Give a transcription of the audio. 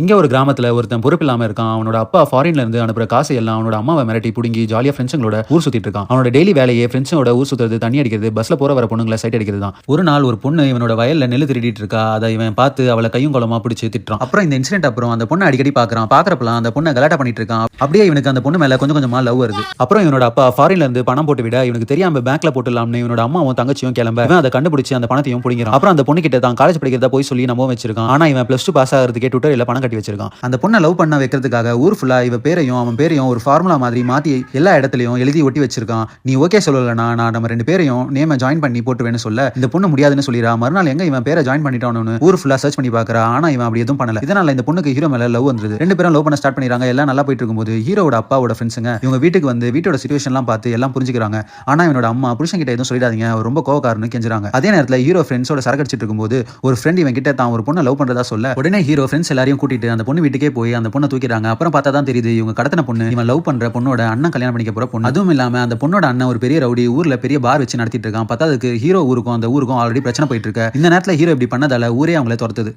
இங்கே ஒரு கிராமத்தில் ஒருத்தன் பொறுப்பு இல்லாமல் இருக்கான். அவனோட அப்பா ஃபாரின்ல இருந்து அனுப்புற காசு எல்லாம் அவனோட அம்மாவை மிரட்டி பிடுங்கி ஜாலியாக ஃப்ரெண்ட்ஸுங்களோட ஊர் சுற்றிட்டு இருக்கான். அவனோட டெய்லி வேலையே ஃப்ரெண்ட்ஸோட ஊர் சுற்றுறது தண்ணி அடிக்கிறது பஸ்ல போற வர பொண்ணுங்களை சைட் அடிக்கிறது தான் ஒரு நாள் ஒரு பொண்ணு இவனோட வயல்ல நெல் திருடிட்டு இருக்கா. அதை இவன் பார்த்து அவளை கையும் குளமா பிடிச்சி திட்டுறான். அப்புறம் இந்த இன்சிடென்ட் அப்புறம் அந்த பொண்ணை அடிக்கடி பாக்குறான் பாக்குறப்பலாம் அந்த பொண்ணை கலாட்டா பண்ணிட்டு இருக்கான். அப்படியே இவனுக்கு அந்த பொண்ணு மேல கொஞ்சம் கொஞ்சமா லவ் வருது. அப்புறம் இவனோட அப்பா ஃபாரின்ல இருந்து பணம் போட்டு விட இவனுக்கு தெரியாம பேங்க்ல போட்டுலாம்னு இவனோட அம்மாவும் தங்கச்சியும் கிளம்ப இவன் அதை கண்டுபிடிச்சி அந்த பணத்தையும் பிடிக்கிறான் அப்புறம் அந்த பொண்ணு கிட்ட தான் காலேஜ் படிக்கிறதா போய் சொல்லி நம்ப வச்சிருக்கான். ஆனா இவன் பிளஸ் டூ பாஸ் ஆகிறதுக்கே இல்லை பணம் கட்டி வச்சிருக்கான். அந்த பொண்ணை லவ் பண்ண வைக்கிறதுக்காக ஊர் ஃபுல்லா இவ பேரையும் அவன் பேரையும் ஒரு ஃபார்முலா மாதிரி மாத்தி எல்லா இடத்துலயும் எழுதி ஒட்டி வச்சிருக்கான். நீ ஓகே சொல்லலனா நான் நம்ம ரெண்டு பேரையும் நேம ஜாயின் பண்ணி போட்டுவேன்னு சொல்ல இந்த பொண்ணு முடியாதுன்னு சொல்லிடுறா மறுநாள் எங்க இவன் பேரை ஜாயின் பண்ணிட்டானு ஊர் ஃபுல்லா சர்ச் பண்ணி பாக்குறா. ஆனா இவன் அப்படி எதுவும் பண்ணல. இதனால இந்த பொண்ணுக்கு ஹீரோ மேல லவ் வந்துருது. ரெண்டு பேரும் லவ் பண்ண ஸ்டார்ட் பண்ணிடுறாங்க. எல்லாம் நல்லா போயிட்டு இருக்கும்போது ஹீரோட அப்பாவோட ஃப்ரெண்ட்ஸுங்க இவங்க வீட்டுக்கு வந்து வீட்டோட சுச்சுவேஷன்லாம் பார்த்து எல்லாம் புரிஞ்சுக்கிறாங்க. ஆனா இவனோட அம்மா புருஷன் கிட்ட எதுவும் சொல்லிடாதீங்க. அவர் ரொம்ப கோவக்காரன்னு கெஞ்சுறாங்க. அதே நேரத்தில் ஹீரோ ஃப்ரெண்ட்ஸோட சரக்கடிச்சிட்டு இருக்கும்போது ஒரு ஃப்ரெண்ட் இவன் கிட்ட தான் ஒரு பொண்ணை லவ் பண்றதா சொல்ல உடனே ஹீரோ ஃப்ரெண்ட்ஸ் எல்லாரையும் கூட்டிட்டு அந்த பொண்ணு வீட்டுக்கே போய் அந்த பொண்ணை தூக்கிறாங்க அப்புறம் பார்த்தா தான் தெரியுது இவங்க கடத்தின பொண்ணு இவன் லவ் பண்ற பொண்ணோட அண்ணன் கல்யாணம் பண்ணிக்க போற பொண்ணு. அதுவும் இல்லாம அந்த பொண்ணோட அண்ணன் ஒரு பெரிய ரவுடி ஊர்ல பெரிய பார் வச்சு நடத்திட்டு இருக்கான். பத்தாதுக்கு ஹீரோ ஊருக்கும் அந்த ஊருக்கும் ஆல்ரெடி பிரச்சனை போயிட்டு இருக்கு. இந்த நேரத்துல ஹீரோ இப்படி பண்ணதால ஊரே அவங்கள துரத்துது.